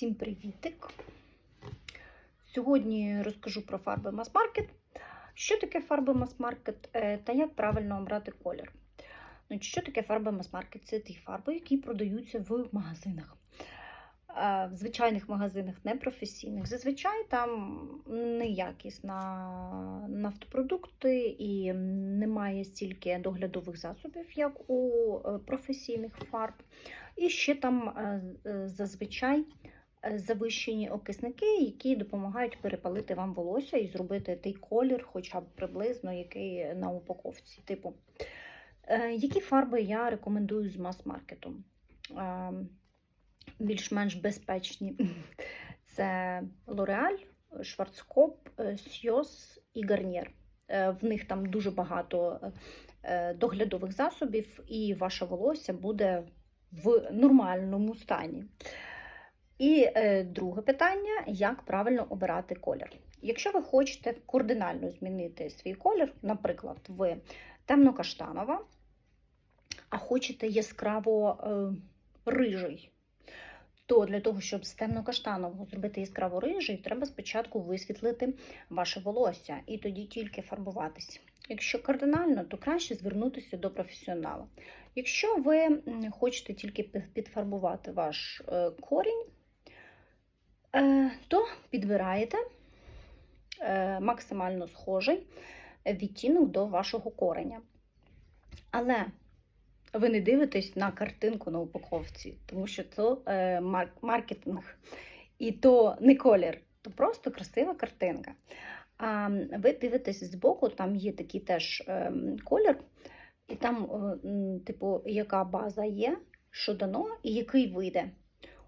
Всім привітик! Сьогодні розкажу про фарби Mass Market. Що таке фарби Mass Market е, та як правильно обрати колір. Значить, Що таке фарби Mass Market? Це ті фарби, які продаються в магазинах. Е, В звичайних магазинах, непрофесійних. Зазвичай там неякісна нафтопродукти і немає стільки доглядових засобів, як у е, професійних фарб. І ще там зазвичай завищені окисники, які допомагають перепалити вам волосся і зробити той колір, хоча б приблизно, який на упаковці. Типу, Е, які фарби я рекомендую з мас-маркету? Е, Більш-менш безпечні. Це L'Oreal, Шварцкоп, Сьос і Гарнір. Е, В них там дуже багато е, доглядових засобів, і ваше волосся буде в нормальному стані. І е, друге питання: як правильно обирати колір? Якщо ви хочете кардинально змінити свій колір, наприклад, ви темно-каштанова, а хочете яскраво е, рижий, то для того, щоб з темно-каштанового зробити яскраво рижий, треба спочатку висвітлити ваше волосся і тоді тільки фарбуватись. Якщо кардинально, то краще звернутися до професіонала. Якщо ви хочете тільки підфарбувати ваш е, корінь, то підбираєте е, максимально схожий відтінок до вашого кореня. Але ви не дивитесь на картинку на упаковці, тому що це е, маркетинг. І то не колір, то просто красива картинка. А ви дивитесь збоку, там є такий теж е, колір, і там, е, типу, яка база є, що дано, і який вийде.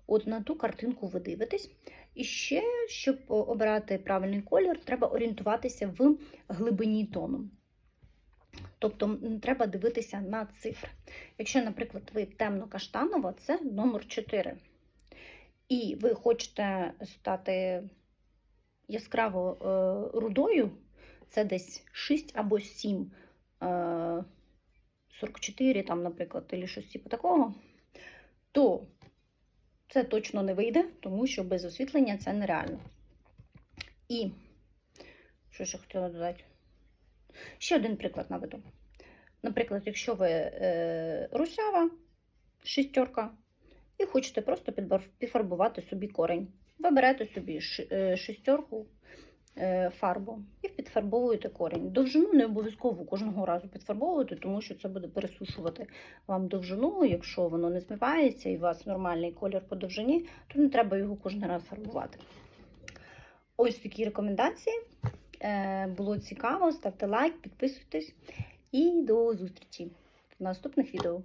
От на ту картинку ви дивитесь. І ще, щоб обрати правильний колір, треба орієнтуватися в глибині тону. Тобто треба дивитися на цифри. Якщо, наприклад, ви темно-каштанова, це номер 4. І ви хочете стати яскраво е, рудою, це десь 6 або 7, е, 44, там, наприклад, або щось типу такого, то це точно не вийде, тому що без освітлення це нереально. І що ще хотіла додати? Ще один приклад наведу. Наприклад, якщо ви е, русява, шістерка, і хочете просто підфарбувати собі корень. Ви берете собі ш- е, фарбу підфарбовуєте корінь. Довжину не обов'язково кожного разу підфарбовувати, тому що це буде пересушувати вам довжину. Якщо воно не змивається і у вас нормальний колір по довжині, то не треба його кожен раз фарбувати. Ось такі рекомендації. Е, Було цікаво, ставте лайк, підписуйтесь і до зустрічі в наступних відео.